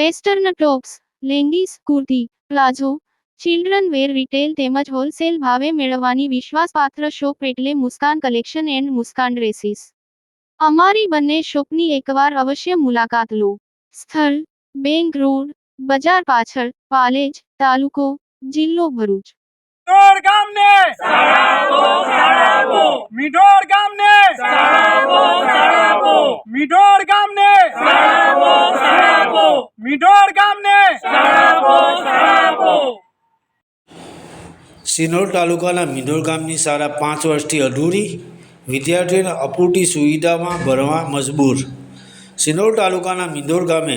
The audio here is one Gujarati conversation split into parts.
Western tops, leggings, kurti, palazzo, children wear retail તેમજ હોલસેલ ભાવે મેળવવાની વિશ્વાસપાત્ર શોપ એટલે Muskan collection and Muskan dresses. અમારી બંને શોપની એકવાર અવશ્ય મુલાકાત લો. સ્થળ, બેંક રોડ, બજાર પાછળ, પાલેજ, તાલુકો, જિલ્લો ભરૂચ. ગામને મીઠોડ ગામને મીઠોડ ગામને સિનોર તાલુકાના મિંઢોર ગામની શાળા પાંચ વર્ષથી અધૂરી, વિદ્યાર્થીઓને અપૂરતી સુવિધામાં ભરવા મજબૂર. સિનોર તાલુકાના મિંઢોર ગામે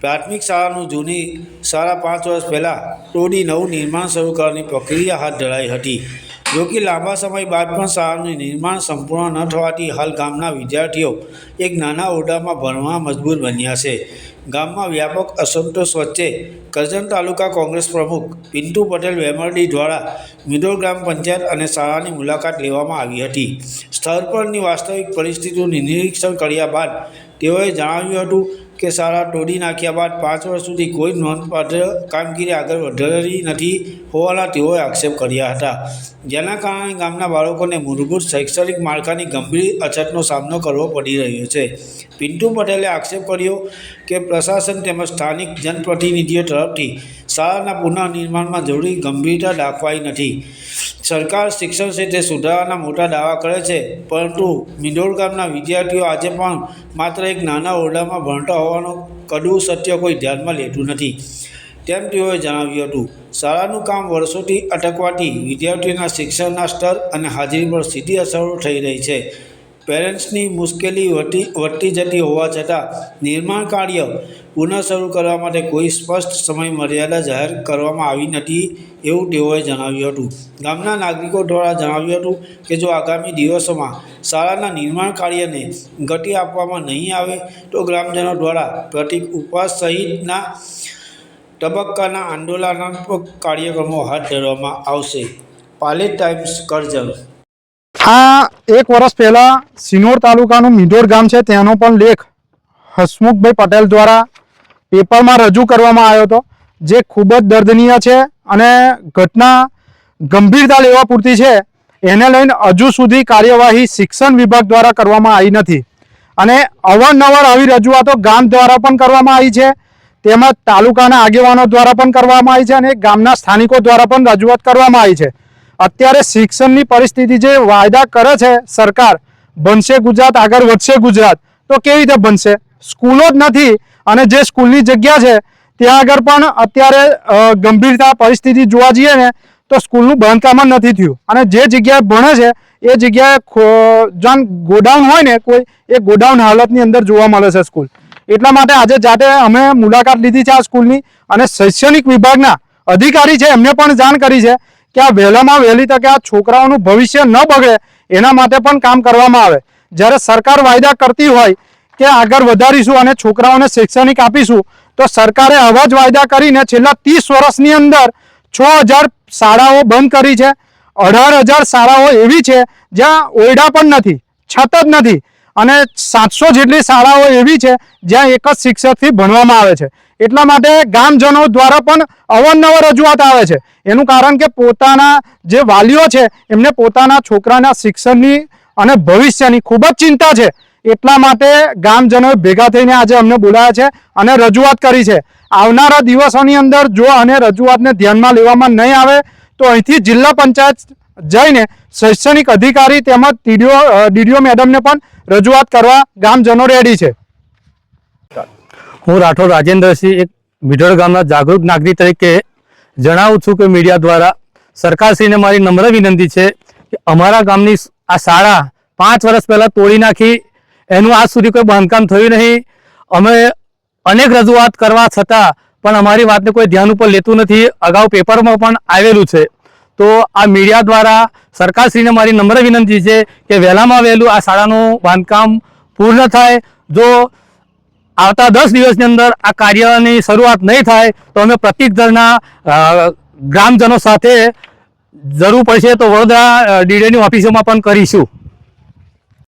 પ્રાથમિક શાળાનું જૂની શાળા પાંચ વર્ષ પહેલાં તોડી નવું નિર્માણ શરૂ કરવાની પ્રક્રિયા હાથ ધરાઈ હતી. જો કે લાંબા સમય બાદ પણ શાળાનું નિર્માણ સંપૂર્ણ ન થવાથી હાલ ગામના વિદ્યાર્થીઓ એક નાના ઓરડામાં ભણવા મજબૂર બન્યા છે. ગામમાં વ્યાપક અસંતોષ વચ્ચે કરજણ તાલુકા કોંગ્રેસ પ્રમુખ પિન્ટુ પટેલ વેમરડી દ્વારા મિડોર ગ્રામ પંચાયત અને શાળાની મુલાકાત લેવામાં આવી હતી. સ્થળ પરની વાસ્તવિક પરિસ્થિતિનું નિરીક્ષણ કર્યા બાદ તેઓએ જણાવ્યું હતું કે શાળા તોડી નાખ્યા બાદ પાંચ વર્ષ સુધી કોઈ નોંધપાત્ર કામગીરી આગળ વધારી નથી હોવાના તેઓએ આક્ષેપ કર્યા હતા. જેના કારણે ગામના બાળકોને મૂળભૂત શૈક્ષણિક માળખાની ગંભીર અછતનો સામનો કરવો પડી રહ્યો છે. પિન્ટુ પટેલે આક્ષેપ કર્યો કે પ્રશાસન તેમજ સ્થાનિક જનપ્રતિનિધિઓ તરફથી શાળાના પુનઃનિર્માણમાં જરૂરી ગંભીરતા દાખવાઈ નથી. સરકાર શિક્ષણ ક્ષેત્રે સુધારાના મોટા દાવા કરે છે, પરંતુ મિંડોળ ગામના વિદ્યાર્થીઓ આજે પણ માત્ર એક નાના ઓરડામાં ભણતા હોવાનું કડવું સત્ય કોઈ ધ્યાનમાં લેતું નથી. તેમ તેઓએ જણાવ્યું હતું, શાળાનું કામ વર્ષોથી અટકવાથી વિદ્યાર્થીઓના શિક્ષણના સ્તર અને હાજરી પર સીધી અસરો થઈ રહી છે. પેરેન્ટ્સની મુશ્કેલી વધતી વધતી જતી હોવા છતાં નિર્માણ કાર્ય પુનઃ શરૂ કરવા માટે કોઈ સ્પષ્ટ સમય મર્યાદા જાહેર કરવામાં આવી નથી એવું તેઓએ જણાવ્યું હતું. ગામના નાગરિકો દ્વારા જણાવ્યું હતું કે જો આગામી દિવસોમાં શાળાના નિર્માણ કાર્યને ગતિ આપવામાં નહીં આવે તો ગ્રામજનો દ્વારા પ્રતિક ઉપવાસ સહિતના તબક્કાના આંદોલનાત્મક કાર્યક્રમો હાથ ધરવામાં આવશે. પાલે ટાઈમ્સ કરજણ. આ એક વર્ષ પહેલા સિનોર તાલુકાનું મીંઢોર ગામ છે તેનો પણ લેખ હસમુખભાઈ પટેલ દ્વારા પેપરમાં રજૂ કરવામાં આવ્યો હતો, જે ખૂબ જ દર્દનીય છે અને ઘટના ગંભીરતા લેવા પૂરતી છે. એને લઈને હજુ સુધી કાર્યવાહી શિક્ષણ વિભાગ દ્વારા કરવામાં આવી નથી. અને અવારનવાર આવી રજૂઆતો ગામ દ્વારા પણ કરવામાં આવી છે, તેમજ તાલુકાના આગેવાનો દ્વારા પણ કરવામાં આવી છે અને ગામના સ્થાનિકો દ્વારા પણ રજૂઆત કરવામાં આવી છે. અત્યારે શિક્ષણની પરિસ્થિતિ જે વાયદા કરે છે સરકાર, બનશે ગુજરાત, આગળ વધશે ગુજરાત, તો કેવી રીતે બનશે? સ્કૂલો જ નથી અને જે સ્કૂલની જગ્યા છે, ત્યાં આગળ પણ અત્યારે ગંભીરતા પરિસ્થિતિ જોવા જઈએ ને, તો સ્કૂલનું બાંધકામ જ નથી થયું. અને જે જગ્યાએ ભણે છે, એ જગ્યાએ જાણ ગોડાઉન હોય ને, કોઈ એ ગોડાઉન હાલતની અંદર જોવા મળે છે સ્કૂલ. એટલા માટે આજે જાતે અમે મુલાકાત લીધી છે આ સ્કૂલની અને શૈક્ષણિક વિભાગના અધિકારી છે, એમને પણ જાણ કરી છે કે આ વહેલામાં વહેલી તકે આ છોકરાઓનું ભવિષ્ય ન બગડે, એના માટે પણ કામ કરવામાં આવે. જ્યારે સરકાર વાયદા કરતી હોય કે આગળ વધારીશું અને છોકરાઓને શૈક્ષણિક આપીશું, તો સરકારે આવા જ વાયદા કરીને છેલ્લા ત્રીસ વર્ષની અંદર છ હજાર શાળાઓ બંધ કરી છે. અઢાર હજાર શાળાઓ એવી છે જ્યાં ઓરડા પણ નથી, છત જ નથી અને સાતસો જેટલી શાળાઓ એવી છે જ્યાં એક જ શિક્ષકથી ભણવામાં આવે છે. એટલા માટે ગામજનો દ્વારા પણ અવનવર રજૂઆત આવે છે. એનું કારણ કે પોતાના જે વાલીઓ છે, એમને પોતાના છોકરાના શિક્ષણની અને ભવિષ્યની ખૂબ જ ચિંતા છે. એટલા માટે ગામજનોએ ભેગા થઈને આજે અમને બોલાયા છે અને રજૂઆત કરી છે. આવનારા દિવસોની અંદર જો અને રજૂઆતને ધ્યાનમાં લેવામાં નહીં આવે, તો અહીંથી જિલ્લા પંચાયત જઈને શૈક્ષણિક અધિકારી તેમજ ટીડીઓ ડીડીઓ મેડમને પણ રજૂઆત કરવા ગામજનો રેડી છે. હું રાઠોડ રાજેન્દ્રસિંહ, એક મિઢોળ ગામના જાગૃત નાગરિક તરીકે જણાવું છું કે મીડિયા દ્વારા સરકારશ્રીને મારી નમ્ર વિનંતી છે કે અમારા ગામની આ શાળા પાંચ વર્ષ પહેલાં તોડી નાખી. એનું આજ સુધી કોઈ બાંધકામ થયું નહીં. અમે અનેક રજૂઆત કરવા છતાં પણ અમારી વાતને કોઈ ધ્યાન ઉપર લેતું નથી. અગાઉ પેપરમાં પણ આવેલું છે. તો આ મીડિયા દ્વારા સરકારશ્રીને મારી નમ્ર વિનંતી છે કે વહેલામાં વહેલું આ શાળાનું બાંધકામ પૂર્ણ થાય. જો આવતા દસ દિવસની અંદર આ કાર્યની શરૂઆત નહીં થાય, તો અમે પ્રત્યેક દળના ગ્રામજનો સાથે જરૂર પડશે તો વડોદરા ડીડીની ઓફિસોમાં પણ કરીશું.